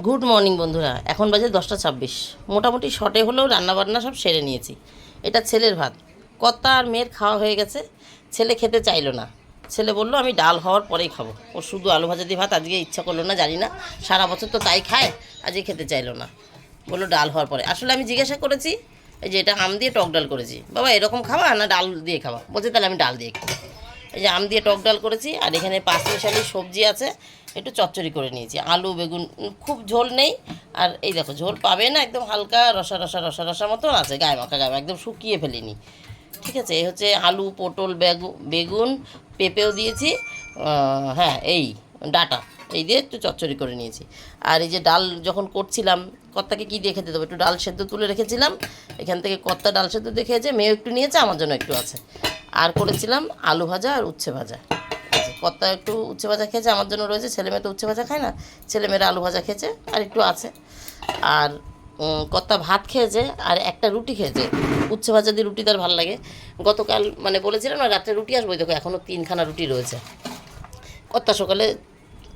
Good morning বন্ধুরা। এখন বাজে দশটা ছাব্বিশ। মোটামুটি শর্টে হলেও রান্নাবান্না সব সেরে নিয়েছি। এটা ছেলের ভাত। কর্তা আর মেয়ের খাওয়া হয়ে গেছে। ছেলে খেতে চাইলো না। ছেলে বলল, আমি ডাল হওয়ার পরেই খাব। ও শুধু আলু ভাজা দিয়ে ভাত, আজকে ইচ্ছা করল না, জানি না। সারা বছর তো তাই খায়, আজকে খেতে চাইলো না। বলল, ডাল হওয়ার পরে। আসলে আমি জিজ্ঞাসা করেছি, এই যে এটা আম দিয়ে টক ডাল করেছি। বাবা, এরকম খাওয়া না ডাল দিয়ে খাওয়া বলছে, তাহলে আমি ডাল দিয়ে খাব। এই যে আম দিয়ে টক ডাল করেছি, আর এখানে পাঁচ মিশালি সবজি আছে, একটু চচ্চড়ি করে নিয়েছি। আলু, বেগুন খুব ঝোল নেই, আর এই দেখো, ঝোল পাবে না, একদম হালকা রসা রসা রসা রসা মতন আছে, গায়ে মাখা গায়ে, একদম শুকিয়ে ফেলিনি। ঠিক আছে, এই হচ্ছে আলু, পটল, বেগু- বেগুন, পেঁপেও দিয়েছি হ্যাঁ এই ডাটা, এই দিয়ে একটু চচ্চড়ি করে নিয়েছি। আর এই যে ডাল যখন করছিলাম, কর্তাকে কী দিয়ে খেতে দেবো? একটু ডাল সেদ্ধ তুলে রেখেছিলাম, এখান থেকে কর্তা ডাল সেদ্ধ দিয়ে খেয়েছে মেয়ে একটু নিয়েছে, আমার জন্য একটু আছে। আর করেছিলাম আলু ভাজা আর উচ্ছে ভাজা। কর্তা একটু উচ্ছে ভাজা খেয়েছে, আমার জন্য রয়েছে, ছেলে মেয়ে তো উচ্ছে ভাজা খায় না, ছেলে মেয়েরা আলু ভাজা খেয়েছে আর একটু আছে। আর কর্তা ভাত খেয়েছে আর একটা রুটি খেয়েছে। উচ্ছে ভাজা দিয়ে রুটি তার ভালো লাগে। গতকাল মানে বলেছিলাম না, রাত্রে রুটি আসব দেখো এখনও তিনখানা রুটি রয়েছে। কর্তা সকালে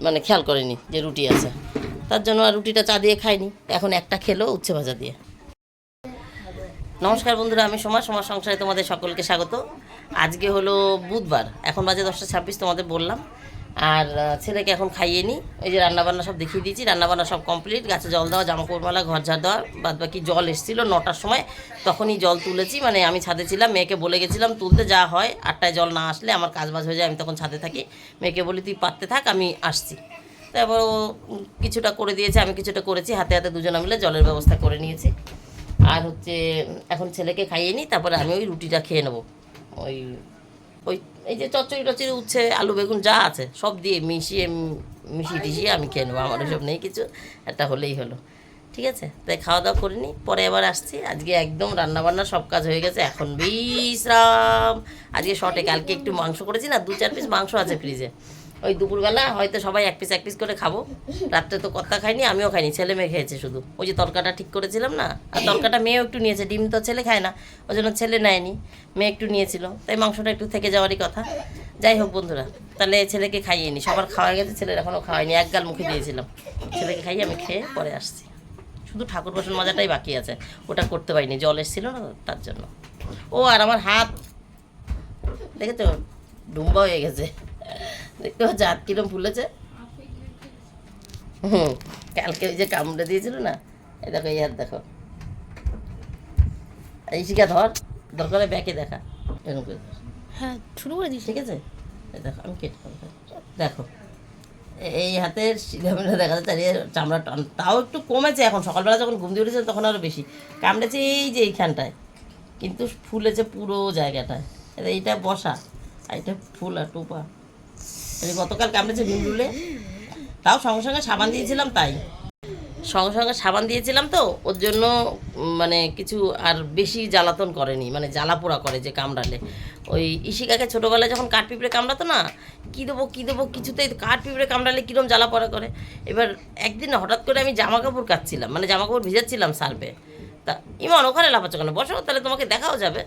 মানে খেয়াল করেনি যে রুটি আছে। তার জন্য আর রুটিটা চা দিয়ে খাইনি এখন একটা খেলো উচ্ছে ভাজা দিয়ে। নমস্কার বন্ধুরা, আমি সোমা, সোমার সংসারে তোমাদের সকলকে স্বাগত। আজকে হলো বুধবার। এখন বাজে দশটা ছাব্বিশ, তোমাদের বললাম। আর ছেলেকে এখন খাইয়ে নিই ওই যে রান্নাবান্না সব দেখিয়ে দিয়েছি। রান্নাবান্না সব কমপ্লিট। গাছে জল দেওয়া জামা কাপড় মেলা ঘর ঝাড় দেওয়া বাদ বাকি জল এসেছিল নটার সময়। তখনই জল তুলেছি। মানে আমি ছাদে ছিলাম, মেয়েকে বলে গেছিলাম, তুলতে যা হয়, আটটায় জল না আসলে আমার কাজ বাজ হয়ে যায়, আমি তখন ছাদে থাকি। মেয়েকে বলি, তুই পাততে থাক, আমি আসছি। তারপর ও কিছুটা করে দিয়েছে, আমি কিছুটা করেছি। হাতে হাতে দুজনে মিলে জলের ব্যবস্থা করে নিয়েছি। আর হচ্ছে, এখন ছেলেকে খাইয়ে নিই তারপরে আমি ওই রুটিটা খেয়ে নেব। ওই ওই, এই যে চচ্চড়ি টচড়ি উঠছে আলু, বেগুন, যা আছে, সব দিয়ে মিশিয়ে মিশিয়ে টিশিয়ে আমি খেয়ে নেব। আমার ওসব নেই কিছু, একটা হলেই হলো। ঠিক আছে? তাই খাওয়া দাওয়া করিনি পরে আবার আসছি। আজকে একদম রান্নাবান্না সব কাজ হয়ে গেছে, এখন বিশ্রাম। আজকে শর্টে কালকে একটু মাংস করেছি না দু চার পিস মাংস আছে ফ্রিজে ওই দুপুরবেলা হয়তো সবাই এক পিস এক পিস করে খাব। রাত্রে তো কর্তা খাইনি, আমিও খাইনি, ছেলে মেয়ে খেয়েছে শুধু। ওই যে তরকাটা ঠিক করেছিলাম না, আর তরকাটা মেয়েও একটু নিয়েছে, ডিম তো ছেলে খায় না, ওই জন্য ছেলে নেয়নি, মেয়ে একটু নিয়েছিল। তাই মাংসটা একটু থেকে যাওয়ারই কথা। যাই হোক বন্ধুরা, তাহলে ছেলেকে খাইয়ে নি, সবার খাওয়া গেছে, ছেলের এখনও খাওয়াইনি এক গাল মুখে দিয়েছিলাম। ছেলেকে খাইয়ে আমি খেয়ে পরে আসছি। শুধু ঠাকুর বসন মজাটাই বাকি আছে, ওটা করতে পারিনি, জল এসেছিল না তার জন্য। ও আর আমার হাত, দেখেছ? ডুম্বা হয়ে গেছে। দেখতে পাচ্ছ হাত কিরম ফুলেছে হুম কালকে ওই যে কামড়ে দিয়েছিল না এই দেখো এই হাত দেখো। এই শিখা ধর দরকার ব্যাকে দেখা এরকম করে। হ্যাঁ শুরু করে দিস। ঠিক আছে? এই দেখো আমি কেটে দেখো। এই হাতের শিরামিরা দেখা যাচ্ছে আর চামড়া টান তাও একটু কমেছে এখন সকালবেলা যখন ঘুম দিয়ে উঠেছে তখন আরও বেশি। কামড়েছে এই যে এইখানটায় কিন্তু ফুলেছে পুরো জায়গাটায়। এটা এইটা বসা আর এটা ফুল আর টোপা। গতকাল কামড়েছে ভিমরুলে তাও সঙ্গে সঙ্গে সাবান দিয়েছিলাম তাই। সঙ্গে সঙ্গে সাবান দিয়েছিলাম তো, ওর জন্য মানে কিছু আর বেশি জ্বালাতন করেনি মানে জ্বালা পোড়া করে যে কামড়ালে। ওই ইশিকাকে ছোটোবেলায় যখন কাঠ পিঁপড়ে কামড়াতো না, কী দেবো কী দেবো, কিছুতেই কাঠ পিঁপড়ে কামড়ালে কীরকম জ্বালা পোড়া করে। এবার একদিন হঠাৎ করে আমি জামা কাপড় কাচ্ছিলাম মানে জামা কাপড় ভিজাচ্ছিলাম সার্ফে। তা ইমন, ওখানে লাফাচ্ছ কেন? বসো, তাহলে তোমাকে দেখাও যাবে।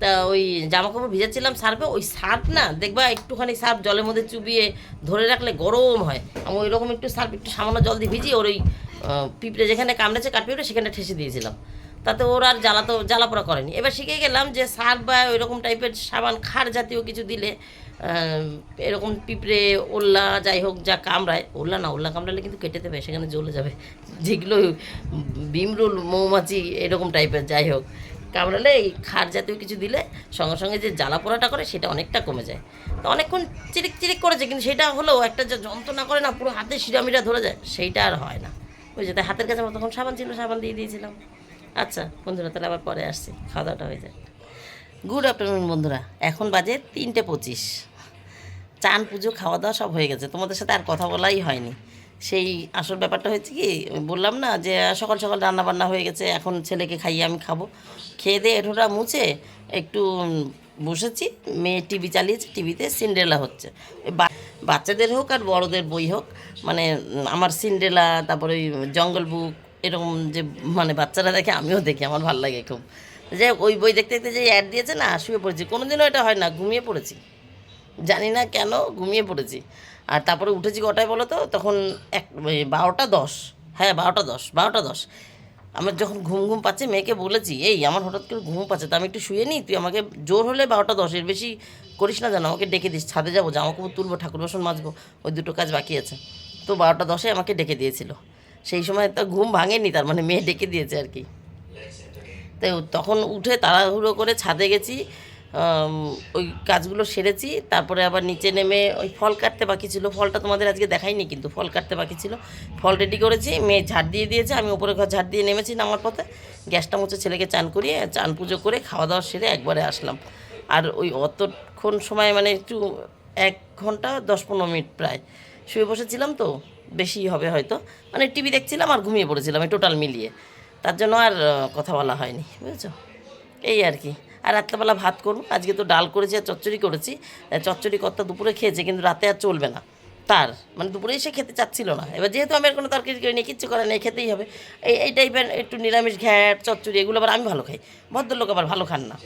তা ওই জামা কাপড় ভিজাচ্ছিলাম সার্ফে, ওই সার্ফ না, দেখবা একটুখানি সার্ফ জলের মধ্যে চুবিয়ে ধরে রাখলে গরম হয়। আমি ওই রকম একটু সার্ফ, একটু সামান্য জল দিয়ে ভিজিয়ে ওর ওই পিঁপড়ে যেখানে কামড়েছে কাঠ পিঁপড়ে সেখানে ঠেসে দিয়েছিলাম। তাতে ওর আর জ্বালা তো জ্বালাপোড়া করেনি। এবার শিখে গেলাম যে সার্ফ বা ওই রকম টাইপের সাবান, খার জাতীয় কিছু দিলে এরকম পিঁপড়ে, ওল্লা, যাই হোক, যা কামড়ায়, ওল্লা না, ওল্লা কামড়ালে কিন্তু কেটে দেবে, সেখানে জ্বলে যাবে। যেগুলো বিমরুল মৌমাছি, এরকম টাইপের, যাই হোক। কামড়ালে এই খার জাতীয় কিছু দিলে সঙ্গে সঙ্গে যে জ্বালা পোড়াটা করে সেটা অনেকটা কমে যায়। তো অনেকক্ষণ চিরিক চিরিক করেছে, কিন্তু সেটা হলেও একটা যে যন্ত্রণা করে না, পুরো হাতে শিরামিরা ধরে যায়, সেইটা আর হয় না। বুঝছে তাই হাতের কাছে আমার তখন সাবান ছিল, সাবান দিয়ে দিয়েছিলাম। আচ্ছা বন্ধুরা, তাহলে আবার পরে আসছি খাওয়া দাওয়াটা হয়ে যায় গুড আফটারনুন বন্ধুরা, এখন বাজে তিনটে পঁচিশ। চান, পুজো খাওয়া দাওয়া সব হয়ে গেছে, তোমাদের সাথে আর কথা বলাই হয়নি। সেই আসল ব্যাপারটা হয়েছে কি, বললাম না যে, সকাল সকাল রান্না বান্না হয়ে গেছে, এখন ছেলেকে খাইয়ে আমি খাব। খেয়ে দিয়ে এঠোটা মুছে একটু বসেছি, মেয়ে টিভি চালিয়েছে, টিভিতে সিন্ড্রেলা হচ্ছে। বাচ্চাদের হোক আর বড়দের বই হোক মানে আমার সিন্ড্রেলা তারপরে ওই জঙ্গল বুক, এরকম যে মানে বাচ্চারা দেখে আমিও দেখি, আমার ভালো লাগে খুব। যে ওই বই দেখতে দেখতে যে অ্যাড দিয়েছে না, শুয়ে পড়েছি। কোনোদিনও এটা হয় না, ঘুমিয়ে পড়েছি। জানি না কেন ঘুমিয়ে পড়েছি। আর তারপরে উঠেছি কটায় বলো তো? তখন এক বারোটা দশ। হ্যাঁ বারোটা দশ বারোটা দশ। আমার যখন ঘুম ঘুম পাচ্ছে, মেয়েকে বলেছি, এই, আমার হঠাৎ করে ঘুম পাচ্ছে, তা আমি একটু শুয়ে নিই? তুই আমাকে জোর হলে বারোটা দশ, এর বেশি করিস না জানো? আমাকে ডেকে দিস, ছাদে যাব, জামা কাপড় তুলবো, ঠাকুর বাসন মাজবো, ওই দুটো কাজ বাকি আছে। তো বারোটা দশে আমাকে ডেকে দিয়েছিল। সেই সময় তো ঘুম ভাঙেনি, তার মানে মেয়ে ডেকে দিয়েছে আর কি। তো তখন উঠে তাড়াহুড়ো করে ছাদে গেছি ওই কাজগুলো সেরেছি, তারপরে আবার নিচে নেমে ওই ফল কাটতে বাকি ছিল। ফলটা তোমাদের আজকে দেখাইনি কিন্তু, ফল কাটতে বাকি ছিল। ফল রেডি করেছি, মেয়ে ঝাড় দিয়ে দিয়েছে, আমি উপরে ঘর ঝাড় দিয়ে নেমেছি নামার পথে। গ্যাসটা মুছে ছেলেকে চান করিয়ে, চান পুজো করে খাওয়া দাওয়া সেরে একবারে আসলাম। আর ওই অতক্ষণ সময় মানে একটু এক ঘণ্টা, দশ পনেরো মিনিট প্রায়। শুয়ে বসেছিলাম তো বেশি হবে হয়তো। মানে টিভি দেখছিলাম আর ঘুমিয়ে পড়েছিলাম টোটাল মিলিয়ে। তার জন্য আর কথা বলা হয়নি, বুঝেছ? এই আর কি। আর রাত্রেবেলা ভাত করব। আজকে তো ডাল করেছি আর চচ্চড়ি করেছি। চচ্চড়ি কর্তা দুপুরে খেয়েছে, কিন্তু রাতে আর চলবে না। তার মানে দুপুরে এসে খেতে চাচ্ছিল না। এবার যেহেতু আমি আর কোনো তরকারি করিনি কিচ্ছু করে নেই, খেতেই হবে। এই এই টাইপের একটু নিরামিষ ঘ্যাট, চচ্চড়ি, এগুলো আবার আমি ভালো খাই। ভদ্রলোক আবার ভালো খান না।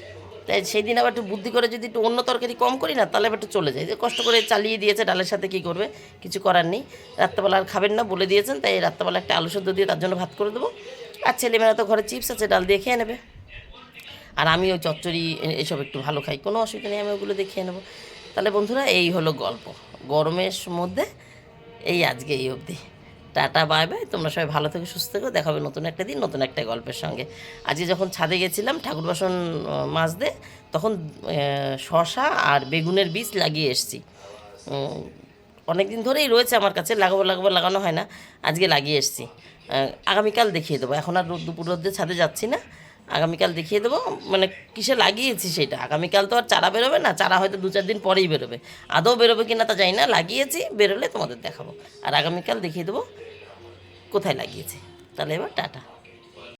তাই সেই দিন আবার একটু বুদ্ধি করে যদি একটু অন্য তরকারি কম করি না, তাহলে আবার একটু চলে যায়। যে কষ্ট করে চালিয়ে দিয়েছে ডালের সাথে কী করবে, কিছু করার নেই। রাত্রেবেলা আর খাবেন না বলে দিয়েছেন, তাই রাত্রেবেলা একটা আলু সেদ্ধ দিয়ে তার জন্য ভাত করে দেবো। আর ছেলেমেয়েরা তো ঘরে চিপস আছে, ডাল দিয়ে খেয়ে নেবে। আর আমি ওই চচ্চড়ি এসব একটু ভালো খাই। কোনো অসুবিধা নেই, আমি ওগুলো দেখিয়ে নেব। তাহলে বন্ধুরা, এই হলো গল্প। গরমের মধ্যে এই আজকে এই অবধি। Tata, bye bye. তোমরা সবাই ভালো থেকে, সুস্থ থেকো। দেখাবে নতুন একটা দিন, নতুন একটা গল্পের সঙ্গে। আজকে যখন ছাদে গেছিলাম, ঠাকুর বাসন মাজতে, তখন শশা আর বেগুনের বীজ লাগিয়ে এসেছি। অনেক দিন ধরেই রয়েছে আমার কাছে, লাগাবো লাগাবো, লাগানো হয় না। আজকে লাগিয়ে এসেছি। আগামীকাল দেখিয়ে দেবো। এখন আর রোদ দুপুর রোদ্রে ছাদে যাচ্ছি না। আগামীকাল দেখিয়ে দেবো। মানে কিসে লাগিয়েছি সেটা? আগামীকাল তো আর চারা বেরোবে না, চারা হয়তো দু চার দিন পরেই বেরোবে। আদৌ বেরোবে কি না তা জানি না, লাগিয়েছি, বেরোলে তোমাদের দেখাবো। আর আগামীকাল দেখিয়ে দেবো কোথায় লাগিয়েছি। তাহলে এবার টাটা।